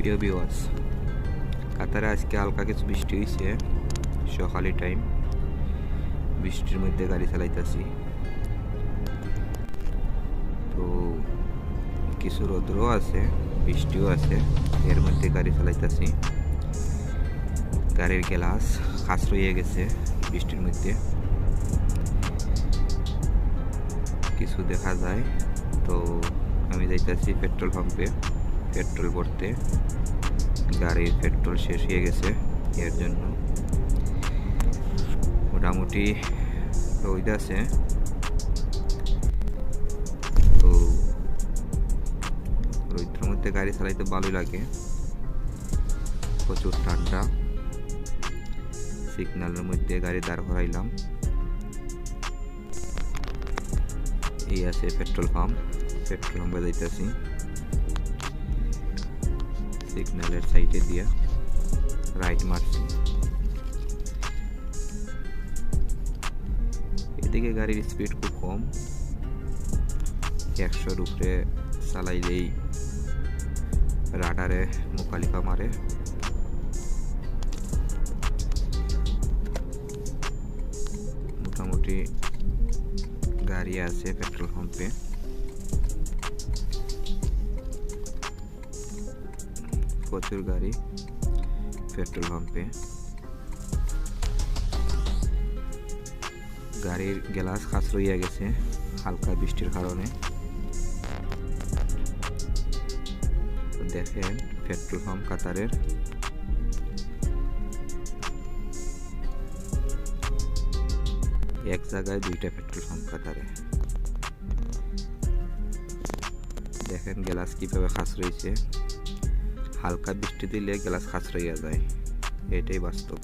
প্রিয় বিওয়াস কাতারে আজকে হালকা কিছু বৃষ্টি হয়েছে সকালে টাইম বৃষ্টির মধ্যে গাড়ি চালাইতেছি। তো কিছু রোদ্রও আছে, বৃষ্টিও আছে, এর মধ্যে গাড়ি চালাইতেছি। গাড়ির গ্লাস খাস রয়ে গেছে বৃষ্টির মধ্যে। কিছু দেখা যায়। তো আমি যাইতেছি পেট্রোল পাম্পে পেট্রোল ভরতে। গাড়ির পেট্রোল শেষ হয়ে গেছে, এর জন্য। মোটামুটি রোদ আছে। তো রোদের মধ্যে গাড়ি চালাইতে ভালোই লাগে। প্রচুর ঠান্ডা। সিগন্যালের মধ্যে গাড়ি দাঁড় করাইলাম। এই আছে পেট্রোল পাম্প। পেট্রোল পাম্পে যাইতেছি। সিগন্যালের সাইডে দিয়া রাইট মারছি এদিকে গাড়ির স্পিড খুব কম একশোর উপরে চালাইলেই রাডারে মোকালিফা মারে মোটামুটি গাড়ি আছে পেট্রোল পাম্পে প্রচুর গাড়ি, পেট্রোল পাম্পে। গাড়ির গ্লাস খাস রইয়া গেছে হালকা বৃষ্টির কারণে। দেখেন পেট্রোল পাম্প কাতারের। এক জায়গায় দুইটা পেট্রোল পাম্প কাতারে। দেখেন গ্লাস কীভাবে খাস রয়েছে হালকা বৃষ্টি দিলে গ্লাস খাঁচড়াইয়া যায়। এটাই বাস্তব।